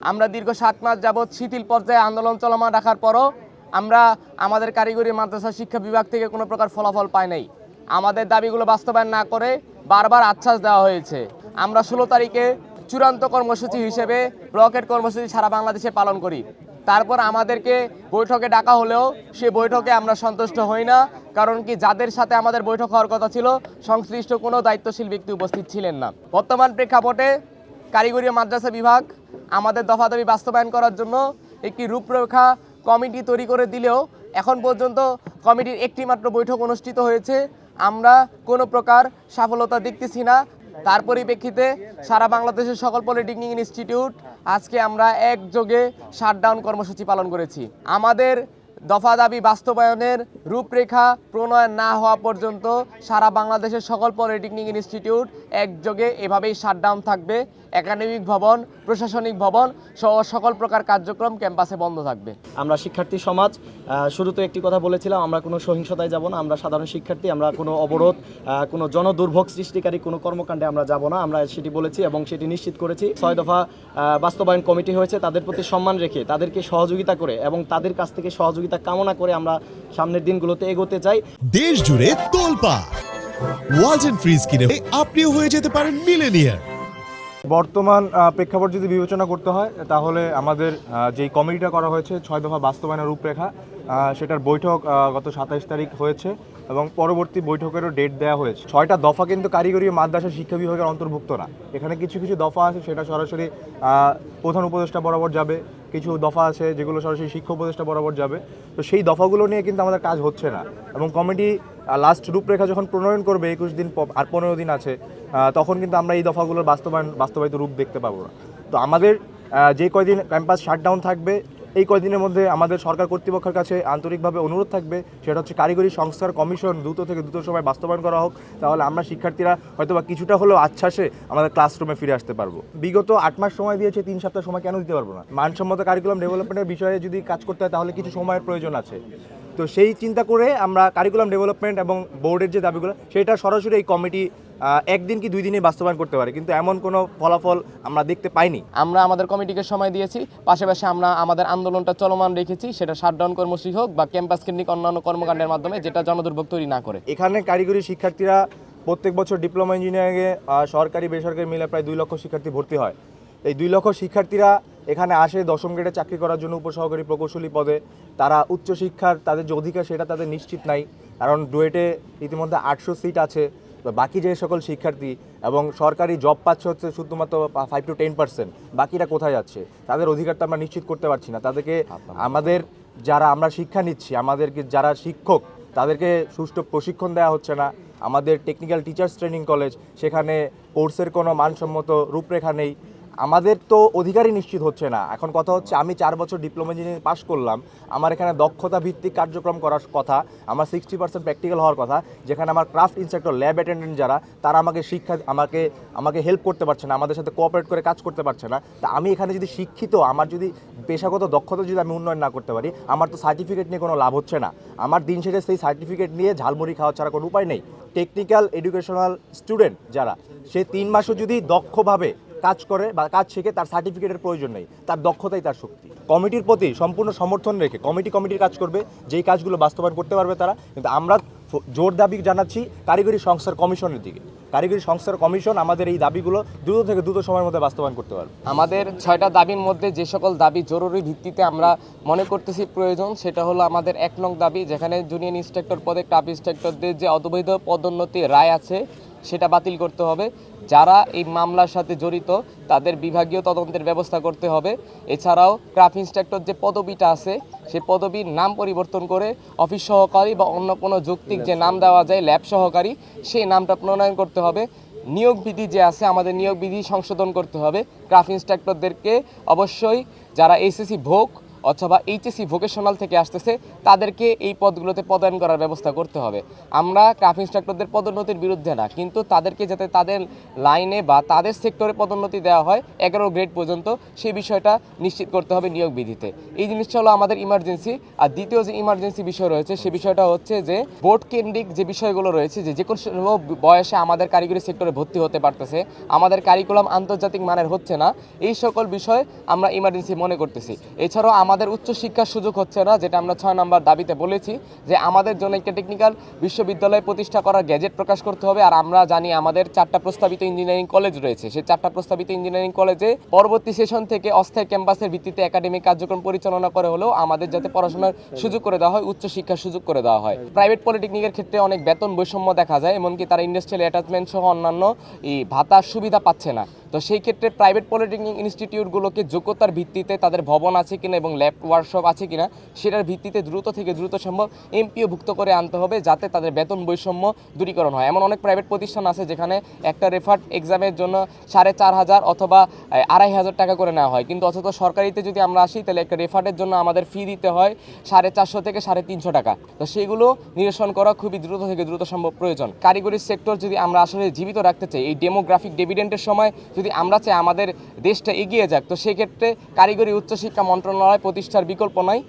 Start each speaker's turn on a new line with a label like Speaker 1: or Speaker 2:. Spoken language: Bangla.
Speaker 1: আমরা দীর্ঘ সাত মাস যাবৎ শিথিল পর্যায়ে আন্দোলন চলমান রাখার পরও আমরা আমাদের কারিগরি মাদ্রাসা শিক্ষা বিভাগ থেকে কোনো প্রকার ফলাফল পাই নাই। আমাদের দাবিগুলো বাস্তবায়ন না করে বারবার আশ্বাস দেওয়া হয়েছে। আমরা ষোলো তারিখে চূড়ান্ত কর্মসূচি হিসেবে ব্লকেট কর্মসূচি সারা বাংলাদেশে পালন করি। তারপর আমাদেরকে বৈঠকে ডাকা হলেও সে বৈঠকে আমরা সন্তুষ্ট হই না, কারণ কি যাদের সাথে আমাদের বৈঠক হওয়ার কথা ছিল, সংশ্লিষ্ট কোনো দায়িত্বশীল ব্যক্তি উপস্থিত ছিলেন না। বর্তমান প্রেক্ষাপটে কারিগরি মাদ্রাসা বিভাগ আমাদের দফা দাবি বাস্তবায়ন করার জন্য একটি রূপরেখা কমিটি তৈরি করে দিলেও এখন পর্যন্ত কমিটির একটি মাত্র বৈঠক অনুষ্ঠিত হয়েছে। আমরা কোনো প্রকার সফলতা দেখতেছি না। তার পরিপ্রেক্ষিতে সারা বাংলাদেশের সকল পলিটেকনিক ইনস্টিটিউট আজকে আমরা একযোগে শাটডাউন কর্মসূচি পালন করেছি। আমাদের দফা দাবি বাস্তবায়নের রূপরেখা প্রণয়ন না হওয়া পর্যন্ত সারা বাংলাদেশের সকল পলিটেকনিক ইনস্টিটিউট একযোগে এভাবেই শাটডাউন থাকবে। একাডেমিক ভবন প্রশাসনিক ভবন সহ সকল প্রকার কার্যক্রম ক্যাম্পাসে বন্ধ থাকবে।
Speaker 2: আমরা শিক্ষার্থী সমাজ আহ, শুরুতে একটি কথা বলেছিলাম আমরা কোনো সহিংসতায় যাব না আমরা সাধারণ শিক্ষার্থী আমরা কোনো অবরোধ আহ, কোনো জনদুর্ভোগ সৃষ্টিকারী কোনো কর্মকাণ্ডে আমরা যাব না আমরা সেটি বলেছি এবং সেটি নিশ্চিত করেছি। ছয় দফা আহ, বাস্তবায়ন কমিটি হয়েছে তাদের প্রতি সম্মান রেখে তাদেরকে সহযোগিতা করে এবং তাদের কাছ থেকে সহযোগিতা কামনা করে আমরা সামনের দিনগুলোতে এগোতে চাই।
Speaker 3: দেশ জুড়ে তোলপা ওয়ালস এন্ড ফ্রিজ কিনে আপনিও হয়ে যেতে পারেন মিলেনিয়ার।
Speaker 4: বর্তমান প্রেক্ষাপট যদি বিবেচনা করতে হয়, তাহলে আমাদের যেই কমিটিটা করা হয়েছে, ছয় দফা বাস্তবায়নের রূপরেখা সেটার বৈঠক গত সাতাইশ তারিখ হয়েছে এবং পরবর্তী বৈঠকেরও ডেট দেওয়া হয়েছে। ছয়টা দফা কিন্তু কারিগরি মাদ্রাসা শিক্ষা বিভাগের অন্তর্ভুক্ত না। এখানে কিছু কিছু দফা আছে, সেটা সরাসরি প্রধান উপদেষ্টা বরাবর যাবে। কিছু দফা আছে, যেগুলো সরাসরি শিক্ষা উপদেষ্টা বরাবর যাবে। তো সেই দফাগুলো নিয়ে কিন্তু আমাদের কাজ হচ্ছে না। এবং কমিটি লাস্ট রূপরেখা যখন প্রণয়ন করবে একুশ দিন আর পনেরো দিন আছে তখন কিন্তু আমরা এই দফাগুলোর বাস্তবায়ন, বাস্তবায়িত রূপ দেখতে পাবো না। তো আমাদের যে কয়দিন ক্যাম্পাস শাটডাউন থাকবে, এই কয়দিনের মধ্যে আমাদের সরকার কর্তৃপক্ষের কাছে আন্তরিকভাবে অনুরোধ থাকবে, সেটা হচ্ছে কারিগরি সংস্কার কমিশন দ্রুত থেকে দ্রুত সময় বাস্তবায়ন করা হোক, তাহলে আমরা শিক্ষার্থীরা হয়তো বা কিছুটা হলেও আচ্ছ্বাসে আমাদের ক্লাসরুমে ফিরে আসতে পারব। বিগত আট মাস সময় দিয়েছে, তিন সপ্তাহ সময় কেন দিতে পারব না? মানসম্মত কারিকুলাম ডেভেলপমেন্টের বিষয়ে যদি কাজ করতে হয়, তাহলে কিছু সময়ের প্রয়োজন আছে। তো সেই চিন্তা করে আমরা কারিকুলাম ডেভেলপমেন্ট এবং বোর্ডের যে দাবিগুলো সেটা সরাসরি এই কমিটি একদিন কি দুই দিনে বাস্তবায়ন করতে পারে। কিন্তু এমন কোনো ফলাফল আমরা দেখতে পাইনি।
Speaker 1: আমরা আমাদের কমিটিকে সময় দিয়েছি পাশাপাশি আমরা আমাদের আন্দোলনটা চলমান রেখেছি সেটা শাটডাউন কর্মসূচি হোক বা ক্যাম্পাস কেন্দ্রিক অন্যান্য কর্মকাণ্ডের মাধ্যমে যেটা জনদুর্ভোগ তৈরি না করে।
Speaker 4: এখানে কারিগরি শিক্ষার্থীরা প্রত্যেক বছর ডিপ্লোমা ইঞ্জিনিয়ারিংয়ে সরকারি বেসরকারি মিলে প্রায় দুই লক্ষ শিক্ষার্থী ভর্তি হয়। এই দুই লক্ষ শিক্ষার্থীরা এখানে আসে দশম গ্রেডে চাকরি করার জন্য উপসহকারী প্রকৌশলী পদে। তারা উচ্চশিক্ষার তাদের যে অধিকার সেটা তাদের নিশ্চিত নাই, কারণ ডুয়েটে ইতিমধ্যে আটশো সিট আছে বাকি যে সকল শিক্ষার্থী এবং সরকারি জব পাচ্ছে হচ্ছে শুধুমাত্র ফাইভ টু টেন পার্সেন্ট বাকিরা কোথায় যাচ্ছে? তাদের অধিকারটা আমরা নিশ্চিত করতে পারছি না। তাদেরকে আমাদের যারা আমরা শিক্ষা নিচ্ছি, আমাদেরকে যারা শিক্ষক, তাদেরকে সুষ্ঠু প্রশিক্ষণ দেওয়া হচ্ছে না। আমাদের টেকনিক্যাল টিচার্স ট্রেনিং কলেজ সেখানে কোর্সের কোনো মানসম্মত রূপরেখা নেই। আমাদের তো অধিকারই নিশ্চিত হচ্ছে না। এখন কথা হচ্ছে, আমি চার বছর ডিপ্লোমা ইঞ্জিনিয়ারিং পাশ করলাম, আমার এখানে দক্ষতা ভিত্তিক কার্যক্রম করার কথা, আমার সিক্সটি পার্সেন্ট প্র্যাকটিক্যাল হওয়ার কথা, যেখানে আমার ক্রাফট ইনস্ট্রাক্টর ল্যাব অ্যাটেন্ডেন্ট যারা, তারা আমাকে শিক্ষা, আমাকে আমাকে হেল্প করতে পারছে না, আমাদের সাথে কোঅপারেট করে কাজ করতে পারছে না। তা আমি এখানে যদি শিক্ষিত, আমার যদি পেশাগত দক্ষতা যদি আমি উন্নয়ন না করতে পারি, আমার তো সার্টিফিকেট নিয়ে কোনো লাভ হচ্ছে না। আমার দিন শেষে সেই সার্টিফিকেট নিয়ে ঝালমুড়ি খাওয়া ছাড়া কোনো উপায় নেই। টেকনিক্যাল এডুকেশনাল স্টুডেন্ট যারা, সে তিন মাসও যদি দক্ষভাবে কাজ করে বা কাজ শিখে তার সার্টিফিকেটের প্রয়োজন নেই, তার দক্ষতাই তার শক্তি। কমিটির প্রতি সম্পূর্ণ সমর্থন রেখে কমিটি কমিটির কাজ করবে, যেই কাজগুলো বাস্তবায়ন করতে পারবে তারা, কিন্তু আমরা জোর দাবি জানাচ্ছি কারিগরি সংস্থার কমিশনের দিকে। কারিগরি সংস্থার কমিশন আমাদের এই দাবিগুলো দ্রুত থেকে দ্রুত সময়ের মধ্যে বাস্তবায়ন করতে পারবে।
Speaker 1: আমাদের ছয়টা দাবির মধ্যে যে সকল দাবি জরুরি ভিত্তিতে আমরা মনে করতেছি প্রয়োজন, সেটা হলো আমাদের এক নং দাবি, যেখানে জুনিয়র ইন্সট্রাক্টর পদে ক্লাব ইন্সট্রাক্টরদের যে অবৈধ পদোন্নতি রায় আছে সেটা বাতিল করতে হবে। যারা এই মামলার সাথে জড়িত, তাদের বিভাগীয় তদন্তের ব্যবস্থা করতে হবে। এছাড়াও ক্রাফট ইন্সট্রাক্টর যে পদবিটা আছে সেই পদবীর নাম পরিবর্তন করে অফিস সহকারী বা অন্য কোনো যৌক্তিক যে নাম দেওয়া যায়, ল্যাব সহকারী, সেই নামটা প্রণয়ন করতে হবে। নিয়োগ বিধি যে আছে, আমাদের নিয়োগ বিধি সংশোধন করতে হবে। ক্রাফট ইনস্ট্রাক্টরদেরকে অবশ্যই যারা এসএসসি ভোগ অথবা এইচএসসি ভোকেশনাল থেকে আসতেছে, তাদেরকে এই পদগুলোতে পদায়ন করার ব্যবস্থা করতে হবে। আমরা ক্রাফট ইনস্ট্রাক্টরদের পদোন্নতির বিরুদ্ধে না, কিন্তু তাদেরকে যাতে তাদের লাইনে বা তাদের সেক্টরে পদোন্নতি দেওয়া হয়, এগারো গ্রেড পর্যন্ত সেই বিষয়টা নিশ্চিত করতে হবে নিয়োগ বিধিতে। এই জিনিসটা হলো আমাদের ইমার্জেন্সি আর দ্বিতীয় যে ইমার্জেন্সি বিষয় রয়েছে, সে বিষয়টা হচ্ছে যে বোর্ড কেন্দ্রিক যে বিষয়গুলো রয়েছে, যে যে কোনো বয়সে আমাদের কারিগরি সেক্টরে ভর্তি হতে পারতেছে, আমাদের কারিকুলাম আন্তর্জাতিক মানের হচ্ছে না, এই সকল বিষয় আমরা ইমার্জেন্সি মনে করতেছি। এছাড়াও আমাদের উচ্চশিক্ষার সুযোগ হচ্ছে না, যেটা আমরা ছয় নম্বর দাবিতে বলেছি, যে আমাদের জন্য একটা টেকনিক্যাল বিশ্ববিদ্যালয় প্রতিষ্ঠা করার গ্যাজেট প্রকাশ করতে হবে। আর আমরা জানি আমাদের চারটা প্রস্তাবিত ইঞ্জিনিয়ারিং কলেজ রয়েছে। সেই চারটা প্রস্তাবিত ইঞ্জিনিয়ারিং কলেজে পরবর্তী সেশন থেকে অস্থায়ী ক্যাম্পাসের ভিত্তিতে একাডেমিক কার্যক্রম পরিচালনা করে হলেও আমাদের যাতে পড়াশোনার সুযোগ করে দেওয়া হয়, উচ্চশিক্ষার সুযোগ করে দেওয়া হয়। প্রাইভেট পলিটেকনিকের ক্ষেত্রে অনেক বেতন বৈষম্য দেখা যায়, এমনকি তারা ইন্ডাস্ট্রিয়াল অ্যাটাচমেন্ট সহ অন্যান্য এই ভাতার সুবিধা পাচ্ছে না। তো সেই ক্ষেত্রে প্রাইভেট পলিটেকনিক ইনস্টিটিউটগুলোকে যোগ্যতার ভিত্তিতে তাদের ভবন আছে কিনা এবং ল্যাব ওয়ার্কশপ আছে কিনা সেটার ভিত্তিতে দ্রুত থেকে দ্রুত সম্ভব এমপিও ভুক্ত করে আনতে হবে যাতে তাদের বেতন বৈষম্য দূরীকরণ হয়। এমন অনেক প্রাইভেট প্রতিষ্ঠান আছে যেখানে একটা রেফার্ড এক্সামের জন্য সাড়ে চার হাজার অথবা আড়াই হাজার টাকা করে নেওয়া হয়। কিন্তু অথচ সরকারিতে যদি আমরা আসি, তাহলে একটা রেফার্ডের জন্য আমাদের ফি দিতে হয় সাড়ে চারশো থেকে সাড়ে তিনশো টাকা। তো সেগুলো নিরসন করা খুবই দ্রুত থেকে দ্রুত সম্ভব প্রয়োজন। কারিগরি সেক্টর যদি আমরা আসলে জীবিত রাখতে চাই, এই ডেমোগ্রাফিক ডেভিডেন্টের সময় যদি আমরা চাই আমাদের দেশটা এগিয়ে যাক, তো সেক্ষেত্রে কারিগরি উচ্চশিক্ষা মন্ত্রণালয় প্রতিষ্ঠার বিকল্প নয়